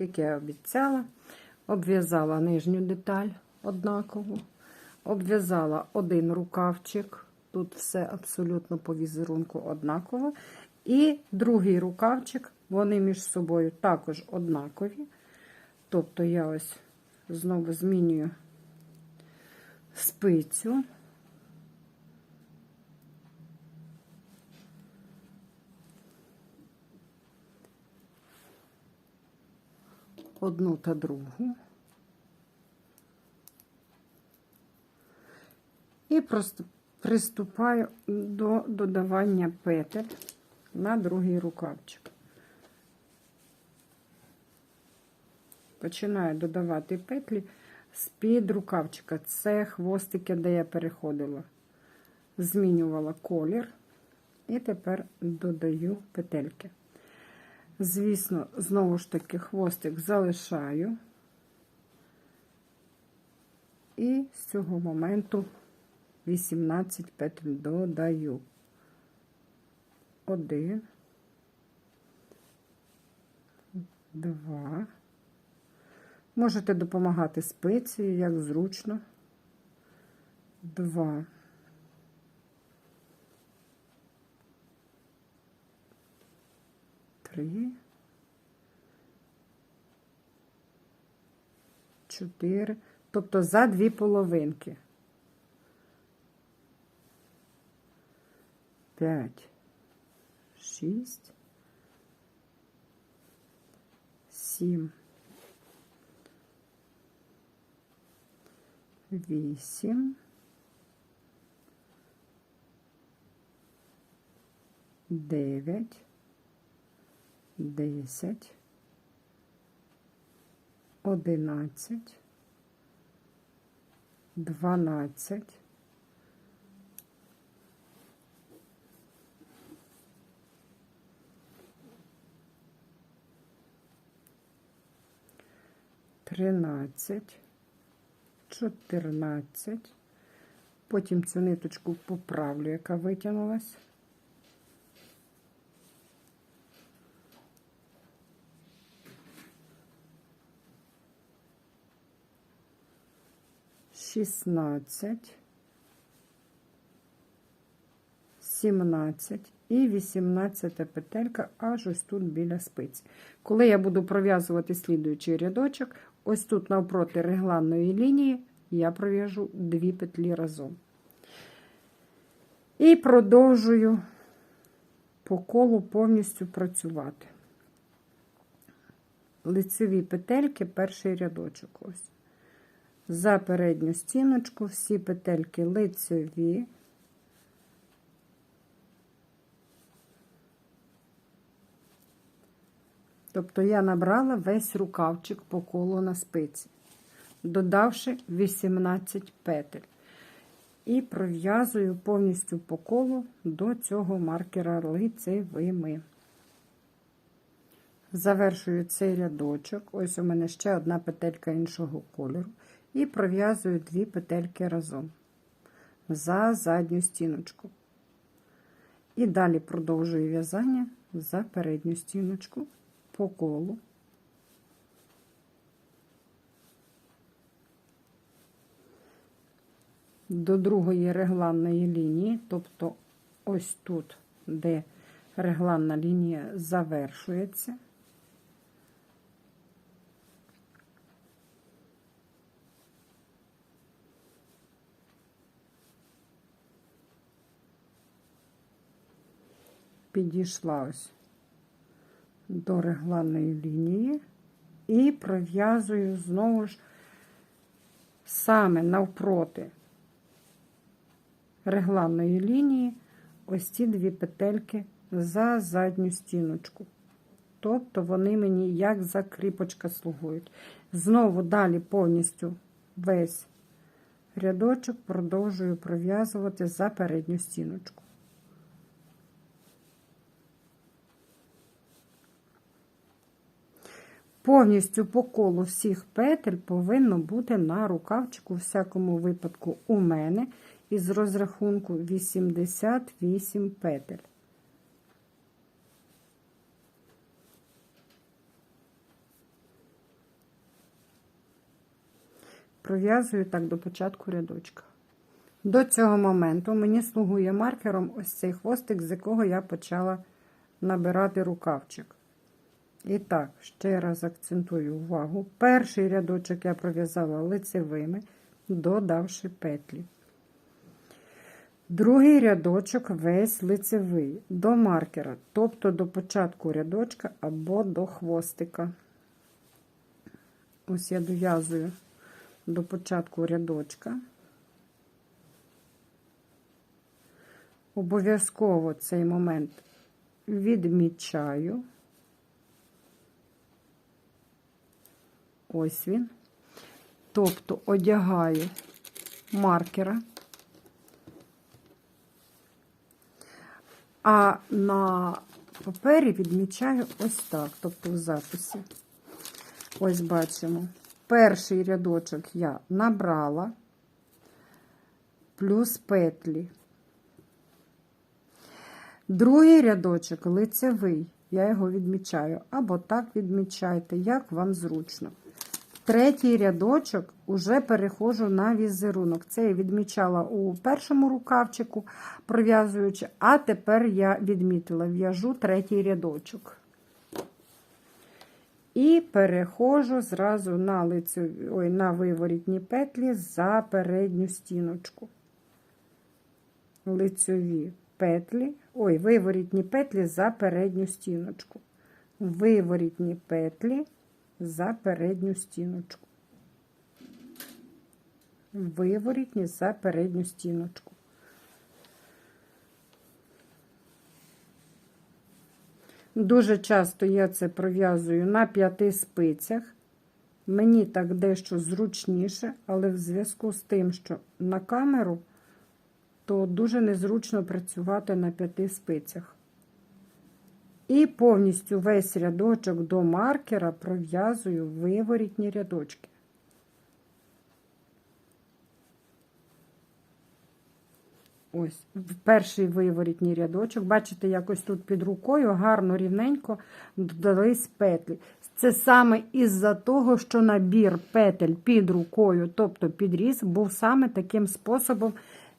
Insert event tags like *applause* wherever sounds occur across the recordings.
як я обіцяла, обв'язала нижню деталь однакову, обв'язала один рукавчик, тут все абсолютно по візерунку однаково. І другий рукавчик, вони між собою також однакові. Тобто я ось знову змінюю спицю. Одну та другу. І просто приступаю до додавання петель на другий рукавчик. Починаю додавати петлі з-під рукавчика. Це хвостики, де я переходила. Змінювала колір. І тепер додаю петельки. Звісно, знову ж таки, хвостик залишаю. І з цього моменту 18 петель додаю. Один, два. Можете допомагати спицією, як зручно. Два. Три. Чотири. Тобто за дві половинки. П'ять. Шість. Сім. Вісім. Дев'ять. Десять. Одинадцять. Дванадцять. Тринадцять. 14. Потім цю ниточку поправлю, яка витягнулась. Шістнадцять, сімнадцять і вісімнадцята петелька аж ось тут біля спиці. Коли я буду пров'язувати слідуючий рядочок, ось тут навпроти регланної лінії я пров'яжу дві петлі разом. І продовжую по колу повністю працювати. Лицеві петельки, перший рядочок. ось. За передню стіночку всі петельки лицеві. Тобто я набрала весь рукавчик по колу на спиці, додавши 18 петель. І пров'язую повністю по колу до цього маркера лицевими. Завершую цей рядочок. Ось у мене ще одна петелька іншого кольору. І пров'язую дві петельки разом за задню стіночку. І далі продовжую в'язання за передню стіночку по колу. До другої регланної лінії, тобто ось тут, де регланна лінія завершується. Підійшла ось до регланної лінії і пров'язую знову ж саме навпроти регланної лінії ось ці дві петельки за задню стіночку. Тобто вони мені як закріпочка слугують. Знову далі повністю весь рядочок продовжую пров'язувати за передню стіночку. Повністю по колу всіх петель повинно бути на рукавчику, у всякому випадку, у мене, із розрахунку 88 петель. Пров'язую так до початку рядочка. До цього моменту мені слугує маркером ось цей хвостик, з якого я почала набирати рукавчик. І так, ще раз акцентую увагу. Перший рядочок я пров'язала лицевими, додавши петлі. Другий рядочок весь лицевий до маркера, тобто до початку рядочка або до хвостика. Ось я дов'язую до початку рядочка. Обов'язково цей момент відмічаю. Ось він. Тобто одягаю маркера. А на папері відмічаю ось так, тобто в записі. Ось бачимо. Перший рядочок я набрала, плюс петлі. Другий рядочок лицевий, я його відмічаю. Або так відмічайте, як вам зручно. Третій рядочок уже переходжу на візерунок. Це я відмічала у першому рукавчику, пров'язуючи, а тепер я відмітила, в'яжу третій рядочок. І переходжу зразу на лицю, ой, на виворітні петлі за передню стіночку. Лицьові петлі, ой, виворітні петлі за передню стіночку. Виворітні петлі за передню стіночку. Виворітні за передню стіночку. Дуже часто я це пров'язую на п'яти спицях. Мені так дещо зручніше, але в зв'язку з тим, що на камеру, то дуже незручно працювати на п'яти спицях. І повністю весь рядочок до маркера пров'язую виворітні рядочки. Ось, перший виворітній рядочок. Бачите, якось тут під рукою гарно рівненько додались петлі. Це саме із-за того, що набір петель під рукою, тобто підріз, був саме таким способом,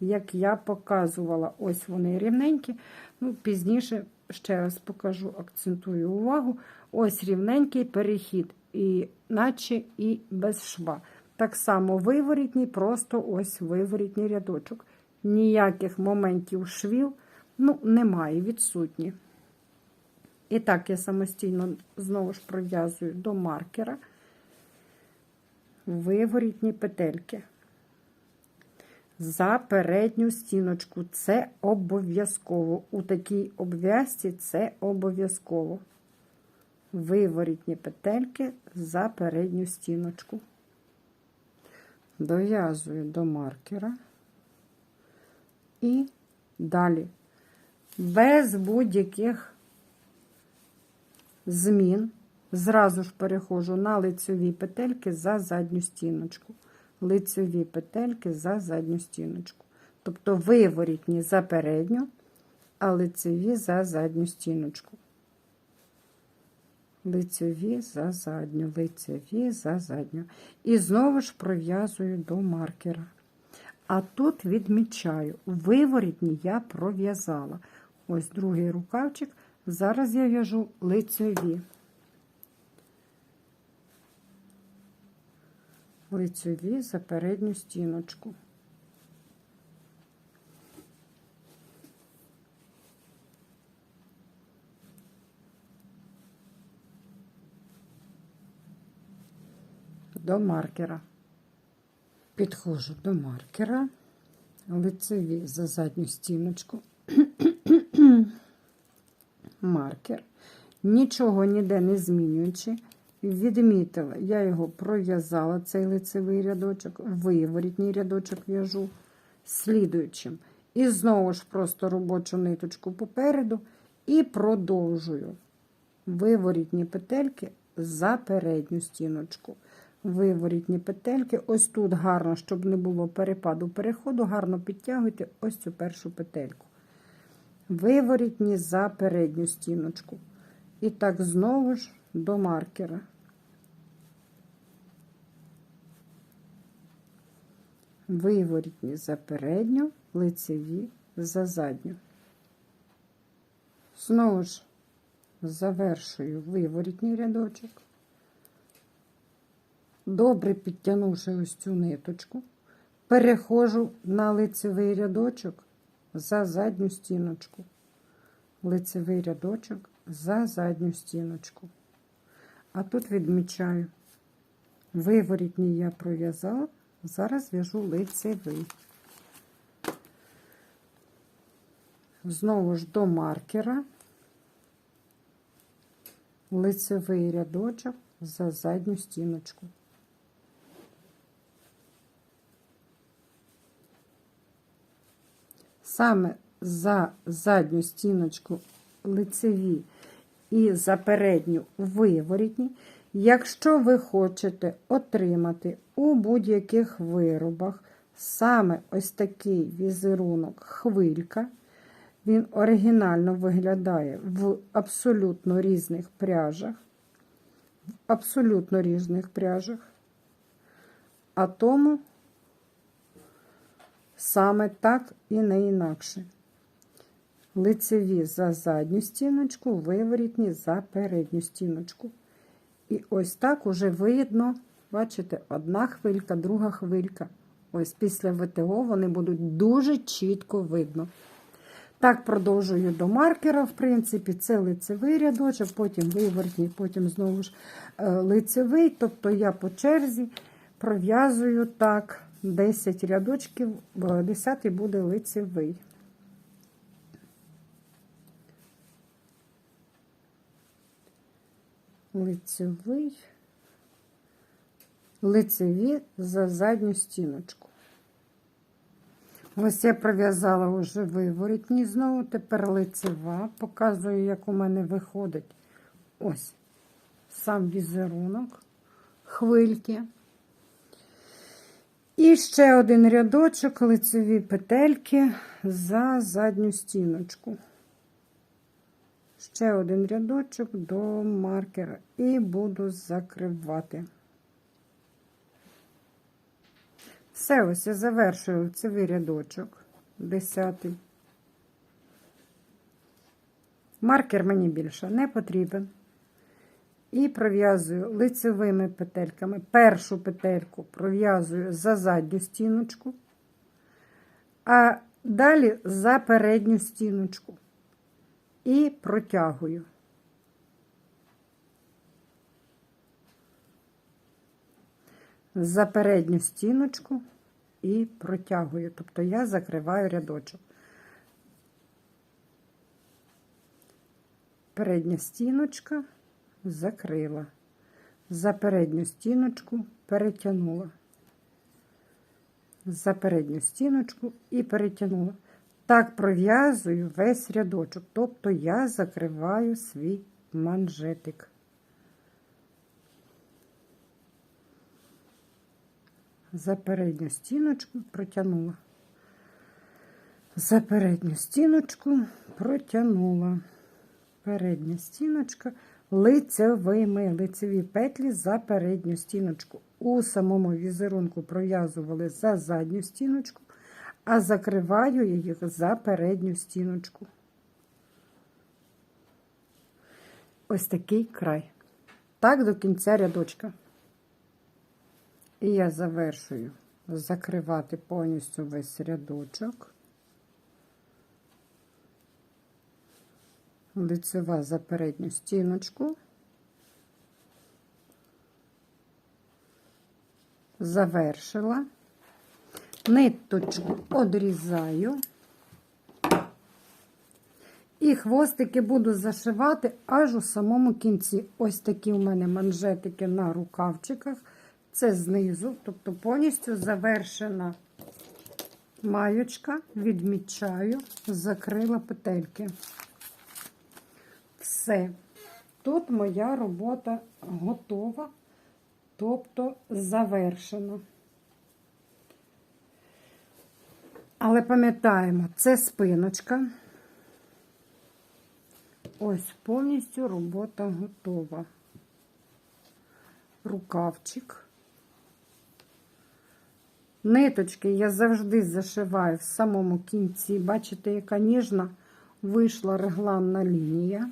як я показувала. Ось вони рівненькі. Ну, Пізніше ще раз покажу, акцентую увагу. Ось рівненький перехід, і наче і без шва. Так само виворітній, просто ось виворітній рядочок. Ніяких моментів швів ну, немає, відсутні. І так, я самостійно знову ж пров'язую до маркера виворітні петельки. За передню стіночку це обов'язково. У такій обв'язці це обов'язково. Виворітні петельки за передню стіночку. Дов'язую до маркера. І далі, без будь-яких змін, зразу ж переходжу на лицеві петельки за задню стіночку. Лицеві петельки за задню стіночку. Тобто виворітні за передню, а лицеві за задню стіночку. Лицеві за задню, лицеві за задню. І знову ж пров'язую до маркера. А тут відмічаю, виворітні я пров'язала. Ось другий рукавчик. Зараз я в'яжу лицеві. Лицеві за передню стіночку. До маркера. Підходжу до маркера, лицеві за задню стіночку, *clears throat* маркер, нічого ніде не змінюючи, відмітила, я його пров'язала, цей лицевий рядочок, виворітній рядочок в'яжу слідуючим. І знову ж просто робочу ниточку попереду і продовжую виворітні петельки за передню стіночку виворітні петельки. Ось тут гарно, щоб не було перепаду переходу, гарно підтягуйте ось цю першу петельку. Виворітні за передню стіночку. І так знову ж до маркера. Виворітні за передню, лицеві за задню. Знову ж завершую виворітній рядочок. Добре підтягнувши ось цю ниточку, переходжу на лицевий рядочок за задню стіночку. Лицевий рядочок за задню стіночку. А тут відмічаю. Виворітній я пров'язала, зараз в'яжу лицевий. Знову ж до маркера, лицевий рядочок за задню стіночку. Саме за задню стіночку лицеві і за передню виворітні. Якщо ви хочете отримати у будь-яких виробах саме ось такий візерунок хвилька, він оригінально виглядає в абсолютно різних пряжах, в абсолютно різних пряжах, а тому саме так і не інакше. Лицеві за задню стіночку, виворітні за передню стіночку. І ось так уже видно, бачите, одна хвилька, друга хвилька. Ось після ВТО вони будуть дуже чітко видно. Так, продовжую до маркера, в принципі, це лицевий рядочок, потім виворотній, потім знову ж е, лицевий. Тобто я по черзі пров'язую так 10 рядочків, 10 буде лицевий. Лицевий, лицеві за задню стіночку. Ось я пров'язала вже виворітні знову, тепер лицева. Показую, як у мене виходить ось сам візерунок, хвильки. І ще один рядочок лицеві петельки за задню стіночку ще один рядочок до маркера і буду закривати. Все, ось я завершую лицевий рядочок, десятий. Маркер мені більше не потрібен. І пров'язую лицевими петельками. Першу петельку пров'язую за задню стіночку, а далі за передню стіночку і протягую. За передню стіночку і протягую, тобто я закриваю рядочок. Передня стіночка закрила, за передню стіночку перетягнула, за передню стіночку і перетягнула. Так пров'язую весь рядочок, тобто я закриваю свій манжетик. За передню стіночку протягнула. За передню стіночку протягнула. Передня стіночка лицевими лицеві петлі за передню стіночку. У самому візерунку пров'язували за задню стіночку а закриваю їх за передню стіночку. Ось такий край. Так до кінця рядочка. І я завершую закривати повністю весь рядочок. Лицева за передню стіночку. Завершила ниточку одрізаю. І хвостики буду зашивати аж у самому кінці. Ось такі у мене манжетики на рукавчиках. Це знизу, тобто повністю завершена маючка, відмічаю, закрила петельки. Все. Тут моя робота готова, тобто завершена. Але пам'ятаємо, це спиночка. Ось повністю робота готова. Рукавчик. Ниточки я завжди зашиваю в самому кінці. Бачите, яка ніжна вийшла регланна лінія.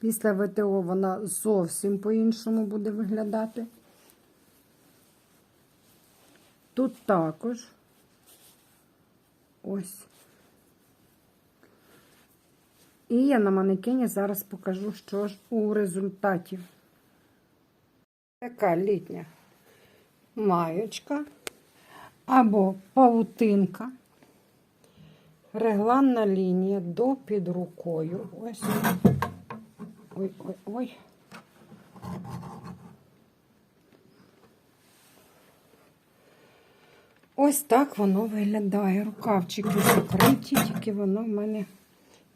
Після ВТО вона зовсім по-іншому буде виглядати. Тут також ось. І я на манекені зараз покажу, що ж у результаті. Така літня маєчка або павутинка. Регланна лінія до під рукою. Ось. Ой, ой, ой. Ось так воно виглядає. Рукавчики закриті, тільки воно в мене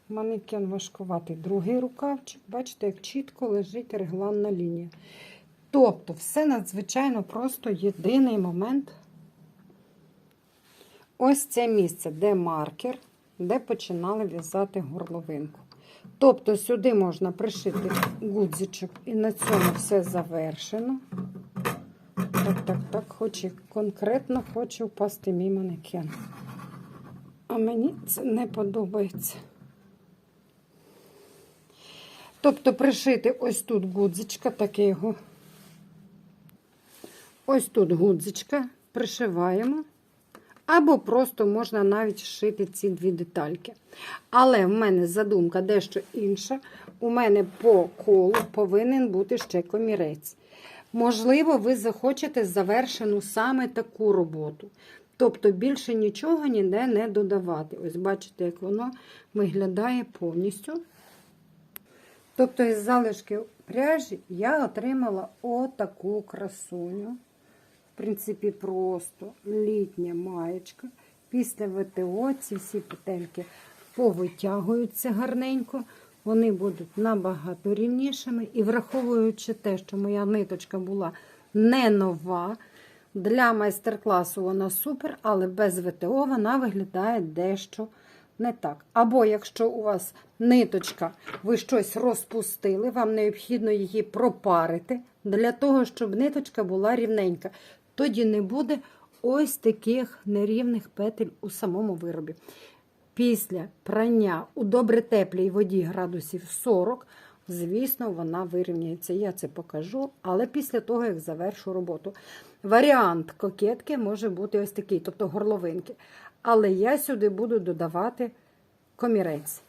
манекен важкуватий. Другий рукавчик, бачите, як чітко лежить регланна лінія. Тобто, все надзвичайно просто єдиний момент. Ось це місце, де маркер, де починали в'язати горловинку. Тобто сюди можна пришити гудзичок, і на цьому все завершено. Так, так, так, хоче конкретно хоче впасти мій манекен. А мені це не подобається. Тобто пришити ось тут гудзичка, його. Ось тут гудзичка, пришиваємо. Або просто можна навіть шити ці дві детальки. Але в мене задумка дещо інша. У мене по колу повинен бути ще комірець. Можливо, ви захочете завершену саме таку роботу. Тобто більше нічого ніде не додавати. Ось бачите, як воно виглядає повністю. Тобто, із залишків пряжі я отримала отаку красуню. В принципі, просто літня маєчка. Після ВТО ці всі петельки повитягуються гарненько. Вони будуть набагато рівнішими. І враховуючи те, що моя ниточка була не нова, для майстер-класу вона супер, але без ВТО вона виглядає дещо не так. Або якщо у вас ниточка, ви щось розпустили, вам необхідно її пропарити для того, щоб ниточка була рівненька. Тоді не буде ось таких нерівних петель у самому виробі. Після прання у добре теплій воді градусів 40, звісно, вона вирівняється. Я це покажу, але після того, як завершу роботу. Варіант кокетки може бути ось такий, тобто горловинки. Але я сюди буду додавати комірець.